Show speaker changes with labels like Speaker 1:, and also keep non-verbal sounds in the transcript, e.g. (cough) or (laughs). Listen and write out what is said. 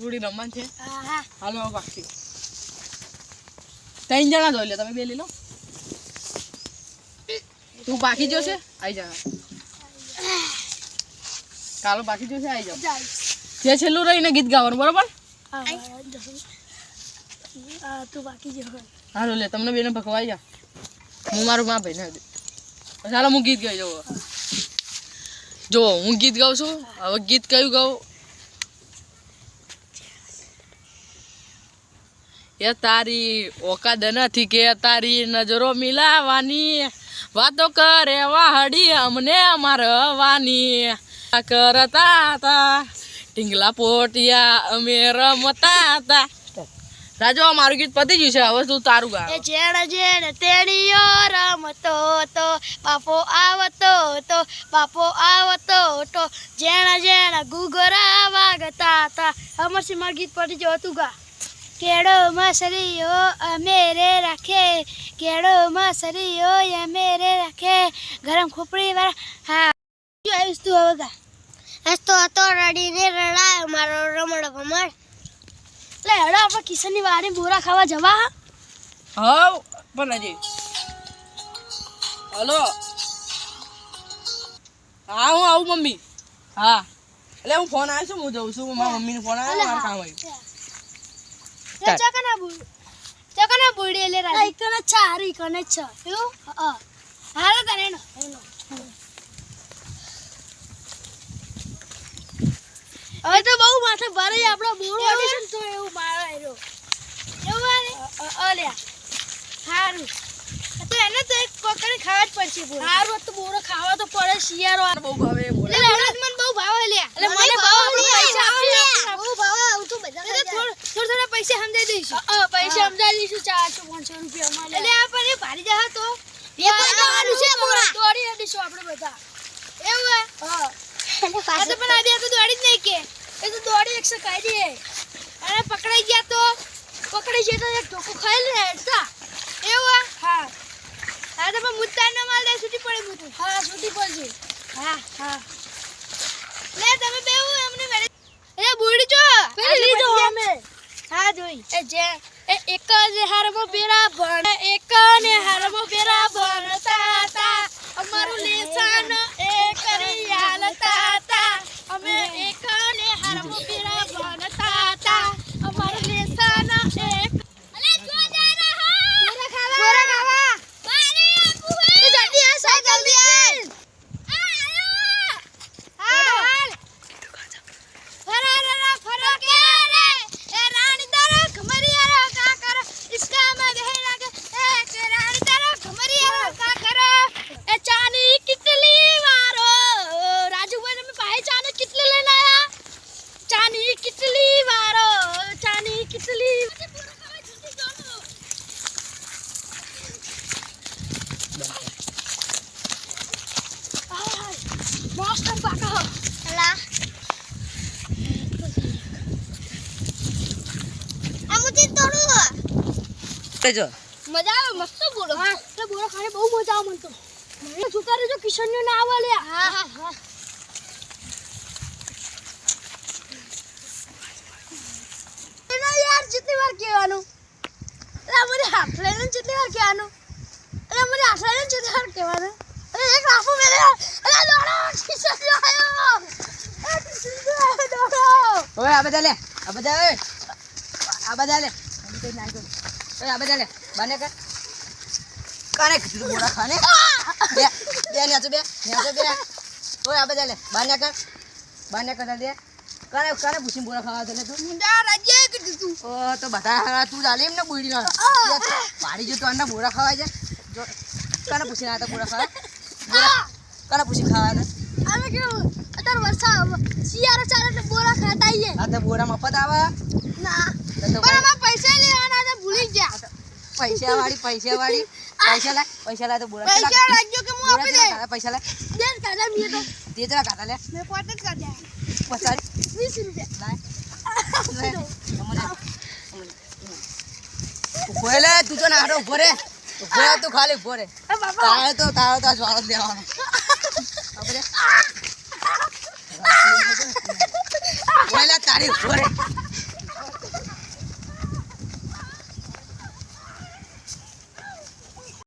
Speaker 1: પૂરી રમવાન છે. હાલો હવે ત્રણ જણા જોઈ લે તમે બે લઈ લો. તું બાકી જોશે આવી જા. કાલો બાકી જોશે આવી જાવ જે છેલ્લું રહીને ગીત ગાવાનું બરોબર?
Speaker 2: હા હા તું બાકી જો.
Speaker 1: હાલો લે તમને બેને ભગવાઈ જા હું મારું મા ભાઈને દે ચાલો હું ગીત ગાઈ જાઉં. જો હું ગીત ગાઉં છું. હવે ગીત કયું ગાઉં? એ તારી ઓકાદ નથી કે તારી નજરો મિલાવાની? વાતો કરે વાહડી અમને મારવાની. કરતા હતા ટીંગલા પોટિયા અમે રમતા હતા. રાજો મારું ગીત પતી ગયું છે, હવે તું તારું ગા
Speaker 2: જેણ જેણ તેણીઓ રમતો તો, બાપો આવતો તો, બાપો આવતો તો. જેણ જેણ ગુગરા વાગતા હતા. અમરસિંહ મારું ગીત પતી ગયું તું ગા. કેળો મસરીઓ અમેરે રાખે કેળો મસરીઓ અમેરે રાખે ગરમ ખોપડી વાળા હા. શું આવીશ તું હવે ગા?
Speaker 3: તો હતો રડીને રડાયો મારો રમણ ભમણ
Speaker 2: લે હેડો આપણે કિશનની વાડી બોરા ખાવા જવા હા.
Speaker 1: પણ હજી. હલો. હા હું આવું મમ્મી. હા. એટલે હું ફોન આવ્યો છું હું જઉં છું. મારા મમ્મીનો ફોન આવ્યો મારું કામ આવ્યું
Speaker 2: એ ચકના બુડ ચકના બુડી એટલે રાજી ઇકને છ ઇકને છ એવું હા હાલો તને એનો એનો હવે તો બહુ માથે ભરે આપણો બોરો ઓડિશન તો એવું મારો આવ્યો એવું આને અલ્યા. હારું તો એને તો એક પકડી ખાવા જ પડશે બોરો. હારું તો બોરો ખાવા તો પડે શિયાળો. આ
Speaker 1: બહુ ભાવે બોલે
Speaker 2: એટલે હમણાં જ મને બહુ ભાવે લ્યા એટલે મને ભાવ આપણે પૈસા આપી આપી
Speaker 3: બહુ ભાવે આવું તો બધા
Speaker 2: એટલે થોડ- થોડા થોડા પૈસા સમજાઈ દઈશું. પૈસા સમજાઈ દઈશું ચારસો પાંચસો રૂપિયા એટલે આપણે ભારી જા તો?
Speaker 3: કરવાનું છે મોરા.
Speaker 2: દોડી અડીશું આપણે બધા. એવું હે? આ તો પણ આજે તો દોડી જ નહીં કે એ તો દોડી એક ખાઈ દે અને પકડાઈ ગયા તો? પકડાઈ ગયા તો એક ઢોકો ખાઈ લે હેડતા. એવું હે? હા. હા તો પણ મુદ્દા ના માલ દે છૂટી પડે મુદ્દું હા છૂટી પડશે હા હા લે તમે બેવું એમને વેરે એ બુડી જો પેલી જો અમે જે એક જ હારમો બેરા ભણ, એક ને હારમો બેરા ભણતા તા અમારું લેસન એ કરી અમે એક ને હારમો બેરા ભણતા તા અમારું લેસન એક અલે જો જા રહા બોરા ખાવા બોરા ખાવા પાણી આપું હે જલ્દી આ સા જલ્દી આ આયો હાલ હાલ ફરારા ફરા કે રે એ રાણી તારા ખમરિયા કા કર ઇસકા માં બહેરા કે એ કે રાણી તારા ખમરિયા કા કર એ ચાની કિટલી વારો રાજુભાઈ તમે ભાઈ ચાની કિટલી લઈને આયા ચાની કિટલી વારો ચાની કિટલી મોસ્ટ પાકા
Speaker 3: અલા આમુજી તોડું
Speaker 1: જો.
Speaker 2: મજા આવે મસ્ત બોલો હા એટલે બોલો ખાને બહુ મજા આવે મને તો મને જોતા રહેજો કિશનનું ના આવે લે જેટલી વાર કહેવાનું જેટલી વાર કહેવાનું. હાથ લઈને કહેવાનું અરે એક લાફો મેલે અરે દોડો જો આવ્યો
Speaker 1: ઓય આ બધા લે આ બધા ઓય આ બધા લે. કઈ નાખો ઓય આ બધા લે બને કર. કાને કીધું બોરા ખાને? બે બે ન્યાચો બે ન્યાચો બે. ઓય આ બધા લે બાને કર. બાને કર દે. કાને કાને પૂછીને બોરા ખાવા દે તું?
Speaker 2: મુંડા રાજે કીધું તું.
Speaker 1: ઓ તો બધા તું ચાલે એમ ને બુડી ના પાડી જો તો અંડા બોરા ખાવા જાય. જો કાને પૂછીને આ તો બોરા ખાવા? કાને પૂછી ખાવા દે
Speaker 2: અમે કેવું? અત્યારે વરસાદ શિયાળો ચાલે એટલે બોરા ખાતા આઈએ.
Speaker 1: આ તો બોરા મફત આવે.
Speaker 2: ના. પણ અમાર પૈસા લેવાના હતા ભૂલી ગયા.
Speaker 1: પૈસા વાળી પૈસા વાળી પૈસા લાય પૈસા લાય તો બોરા
Speaker 2: પૈસા લાગ્યો કે હું આપી દે
Speaker 1: પૈસા લાય?
Speaker 2: દેન કાઢા મે તો.
Speaker 1: તે જરા કાઢા લે.
Speaker 2: મેં પોતે જ કાઢ્યા
Speaker 1: પચાસ.
Speaker 2: વીસ રૂપિયા.
Speaker 1: લાય. (laughs) અમને ઊભો રે તું તો નાડો ઊભો રે. ઊભો તું ખાલી ઊભો રે તારે તો તારે તો આ જ્વાળો દેવાનો. ઊભો રે. ઊભો રે લે તારી ઊભો રે